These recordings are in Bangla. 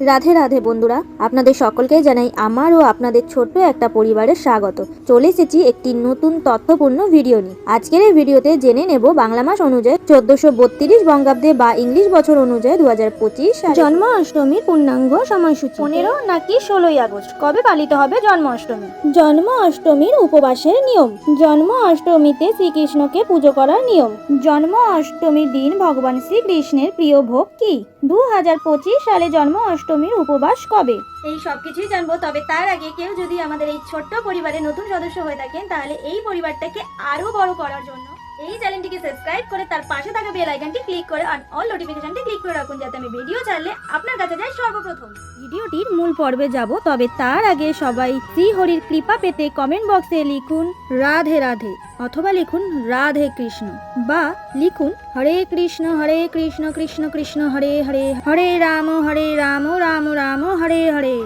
রাধে রাধে বন্ধুরা আপনাদের সকলকে জানাই আমার ও আপনাদের ছোট্ট একটা পরিবারের স্বাগত। চলে এসেছি একটি নতুন তথ্যপূর্ণ ভিডিও নিয়ে। আজকের এই ভিডিওতে জেনে নেব বাংলা মাস অনুযায়ী চোদ্দশো বত্রিশ বঙ্গাব্দে বা ইংলিশ বছর অনুযায়ী দু হাজার পঁচিশ জন্ম জন্মাষ্টমীর পূর্ণাঙ্গ সময়সূচি। পনেরো নাকি ষোলোই আগস্ট কবে পালিত হবে জন্ম অষ্টমী? জন্ম অষ্টমীর উপবাসের নিয়ম। জন্ম অষ্টমীতে শ্রীকৃষ্ণকে পুজো করার নিয়ম। জন্ম অষ্টমীর দিন ভগবান শ্রীকৃষ্ণের প্রিয় ভোগ কি? দু হাজার পঁচিশ সালে জন্ম অষ্টমীর উপবাস কবে? এই সব কিছুই জানব, তবে তার আগে কেউ যদি আমাদের এই ছোট্ট পরিবারের নতুন সদস্য হয়ে থাকেন, তাহলে এই পরিবারটাকে আরও বড় করার জন্য এই চ্যানেলটিকে সাবস্ক্রাইব করে তার পাশে থাকা বেল আইকনটি ক্লিক করে আর অল নোটিফিকেশনটি ক্লিক করে রাখুন যাতে আমি ভিডিও ছাড়লে আপনার কাছে যায় সর্বপ্রথম। ভিডিওটির মূল পর্বে যাব, তবে তার আগে সবাই শ্রী হরির কৃপা পেতে কমেন্ট বক্সে লিখুন রাধে রাধে অথবা লিখুন রাধে কৃষ্ণ বা লিখুন হরে কৃষ্ণ হরে কৃষ্ণ কৃষ্ণ কৃষ্ণ, হরে হরে হরে রাম হরে রাম রাম রাম, হরে হরে।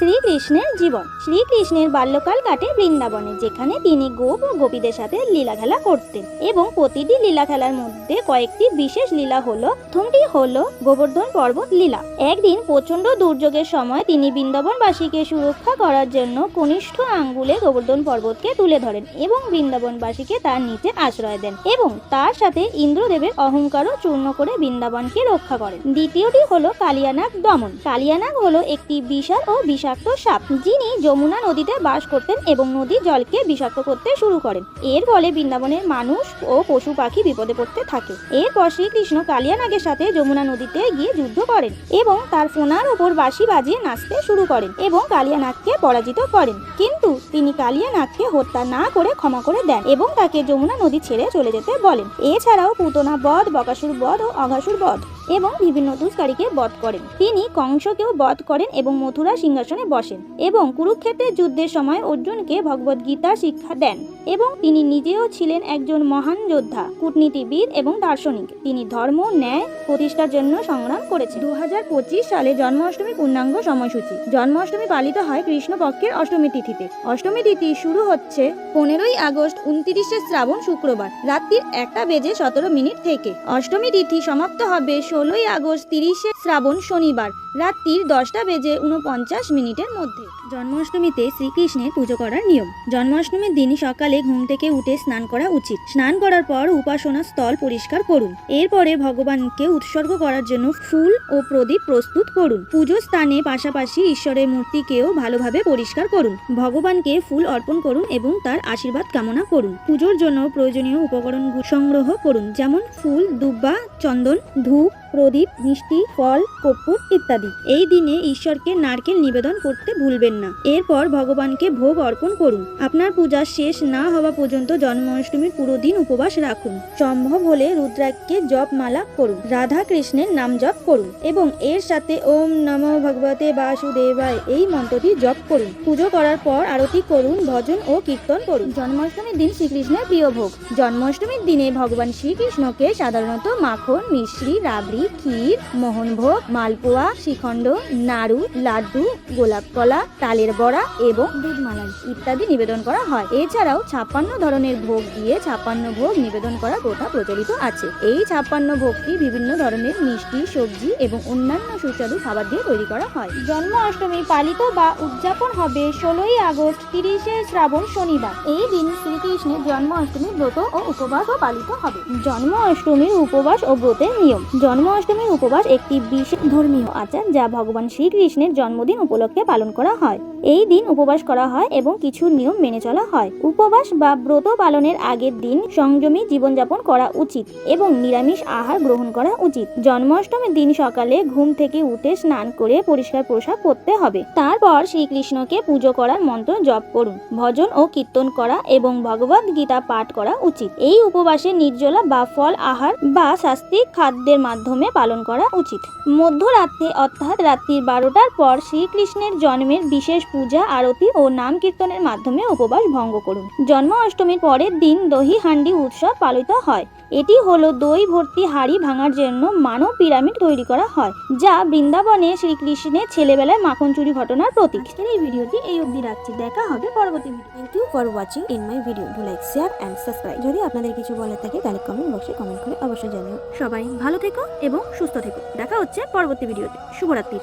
শ্রীকৃষ্ণের জীবন। শ্রীকৃষ্ণের বাল্যকাল কাটে বৃন্দাবনে, যেখানে তিনি গোপ ও গোপীদের সাথে লীলা খেলা করতেন এবং প্রতিটি লীলা খেলার মধ্যে কয়েকটি বিশেষ লীলা হলো, প্রথমটি হলো গোবর্ধন পর্বত লীলা। একদিন প্রচণ্ড দুর্যোগের সময় তিনি বৃন্দাবনবাসীকে সুরক্ষা করার জন্য কনিষ্ঠ আঙ্গুলে গোবর্ধন পর্বতকে তুলে ধরেন এবং বৃন্দাবনবাসীকে তার নিচে আশ্রয় দেন এবং তার সাথে ইন্দ্রদেবের অহংকারও চূর্ণ করে বৃন্দাবনকে রক্ষা করেন। দ্বিতীয়টি হলো কালিয়ানাগ দমন। কালিয়ানাগ হলো একটি বিশাল ও বিষাক্ত সাপ যিনি যমুনা নদীতে বাস করতেন এবং নদীর জলকে বিষাক্ত করতে শুরু করেন। এর ফলে বৃন্দাবনের মানুষ ও পশু পাখি বিপদে পড়তে থাকে। এরপর শ্রীকৃষ্ণ কালিয়ানাগের সাথে যমুনা নদীতে গিয়ে যুদ্ধ করেন এবং তার ফোনার ওপর বাঁশি বাজিয়ে নাচতে শুরু করেন এবং কালিয়ানাগকে পরাজিত করেন। কিন্তু তিনি কালিয়ানাগকে হত্যা না করে ক্ষমা করে দেন এবং তাকে যমুনা নদী ছেড়ে চলে যেতে বলেন। এছাড়াও পুতনা বধ, বকাসুর বধ ও অঘাসুর বধ এবং বিভিন্ন দুষ্কারীকে বধ করেন। তিনি কংসকেও বধ করেন এবং মথুরা সিংহাসনে বসেন এবং কুরুক্ষেত্রের যুদ্ধের সময় অর্জুনকে ভগবদ গীতা শিক্ষা দেন এবং তিনি নিজেও ছিলেন একজন মহান যোদ্ধা, কূটনীতিবিদ এবং দার্শনিক। তিনি ধর্ম, ন্যায়, প্রতিষ্ঠার জন্য সংগ্রাম করেছেন। দু হাজার পঁচিশ সালে জন্মাষ্টমী পূর্ণাঙ্গ সময়সূচি। জন্মাষ্টমী পালিত হয় কৃষ্ণপক্ষের অষ্টমী তিথিতে। অষ্টমী তিথি শুরু হচ্ছে পনেরোই আগস্ট উনত্রিশে শ্রাবণ শুক্রবার, রাত্রির একটা বেজে সতেরো মিনিট থেকে। অষ্টমী তিথি সমাপ্ত হবে ষোলোই আগস্ট তিরিশে শ্রাবণ শনিবার, রাত্রির দশটা বেজে উনপঞ্চাশ মিনিটের মধ্যে। জন্মাষ্টমীতে শ্রীকৃষ্ণের পুজো করার নিয়ম। জন্মাষ্টমীর দিন সকালে ঘুম থেকে উঠে স্নান করা উচিত। স্নান করার পর উপাসনা স্থল পরিষ্কার করুন। এরপরে ভগবানকে উৎসর্গ করার জন্য ফুল ও প্রদীপ প্রস্তুত করুন। পুজো স্থানে পাশাপাশি ঈশ্বরের মূর্তিকেও ভালোভাবে পরিষ্কার করুন। ভগবানকে ফুল অর্পণ করুন এবং তার আশীর্বাদ কামনা করুন। পুজোর জন্য প্রয়োজনীয় উপকরণ সংগ্রহ করুন। যেমন ফুল, দুব্বা, চন্দন, ধূপ প্রদীপ, মিষ্টি, ফল কর্পূর ইত্যাদি। এই দিনে ঈশ্বরকে নারকেল নিবেদন করতে ভুলবেন না। এরপর ভগবানকে ভোগ অর্পণ করুন। আপনার পূজা শেষ না হওয়া পর্যন্ত জন্মাষ্টমীর পুরো দিন উপবাস রাখুন। সম্ভব হলে রুদ্রাক্ষকে জপ মালা করুন। রাধা কৃষ্ণের নাম জপ করুন এবং এর সাথে ওম নম ভগবতে বাসুদেবায় এই মন্ত্রটি জপ করুন। পুজো করার পর আরতি করুন, ভজন ও কীর্তন করুন। জন্মাষ্টমীর দিন শ্রীকৃষ্ণের প্রিয় ভোগ। জন্মাষ্টমীর দিনে ভগবান শ্রীকৃষ্ণকে সাধারণত মাখন মিশ্রি রাবড়ি ক্ষীর, মোহনভোগ, মালপোয়া শ্রীখণ্ড নাড়ু, লাড্ডু, গোলাপ কলা, তালের বড়া এবং দুধমালাই ইত্যাদি নিবেদন করা হয়। এছাড়াও ছাপ্পান্ন ধরনের ভোগ দিয়ে ছাপ্পান্ন ভোগ নিবেদন করা প্রথা প্রচলিত আছে। এই ছাপ্পান্ন ভোগটি বিভিন্ন ধরনের মিষ্টি, সবজি এবং অন্যান্য সুস্বাদু খাবার দিয়ে তৈরি করা হয়। জন্ম অষ্টমী পালিত বা উদযাপন হবে ষোলোই আগস্ট, তিরিশে শ্রাবণ শনিবার। এই দিন শ্রীকৃষ্ণের জন্মাষ্টমী ব্রত ও উপবাসও পালিত হবে। জন্ম অষ্টমীর উপবাস ও ব্রতের নিয়ম। জন্মাষ্টমীর উপবাস একটি বিশেষ ধর্মীয় আচার যা ভগবান শ্রীকৃষ্ণের জন্মদিন উপলক্ষে পালন করা হয়। এই দিন উপবাস করা হয় এবং কিছু নিয়ম মেনে চলা হয়। উপবাস বা ব্রত পালনের আগের দিন সংযমী জীবনযাপন করা উচিত এবং নিরামিষ আহার গ্রহণ করা উচিত। জন্মাষ্টমীর দিন সকালে ঘুম থেকে উঠে স্নান করে পরিষ্কার পোশাক পরতে হবে। তারপর শ্রীকৃষ্ণকে পুজো করার মন্ত্র জপ করুন, ভজন ও কীর্তন করা এবং ভগবদ গীতা পাঠ করা উচিত। এই উপবাসে নির্জলা বা ফল আহার বা শাস্তিক খাদ্যের মাধ্যমে পালন করা উচিত। মধ্যরাত্রে অর্থাৎ রাত্রির বারোটার পর শ্রীকৃষ্ণের জন্মের বিশেষ পূজা, আরতি ও নাম কীর্তনের মাধ্যমে উপবাস ভঙ্গ করুন। জন্মাষ্টমীর পরের দিন দহি হান্ডি উৎসব পালিত হয়। এটি হলো দই ভর্তি হাড়ি ভাঙার জন্য মানব পিরামিড তৈরি করা হয়, যা বৃন্দাবনে শ্রীকৃষ্ণের ছেলেবেলায় মাখন চুরি ঘটনার প্রতীক। এই ভিডিওটি এই অবধি রাখছি। দেখা হবে পরবর্তী video thank you for watching in my video do like share and subscribe যদি আপনাদের কিছু বলার থাকে, তাহলে কমেন্ট বক্সে কমেন্ট করে অবশ্যই জানিও। সবাই ভালো থেকো এবং সুস্থ থেকো। দেখা হচ্ছে পরবর্তী ভিডিওতে। শুভরাত্রি।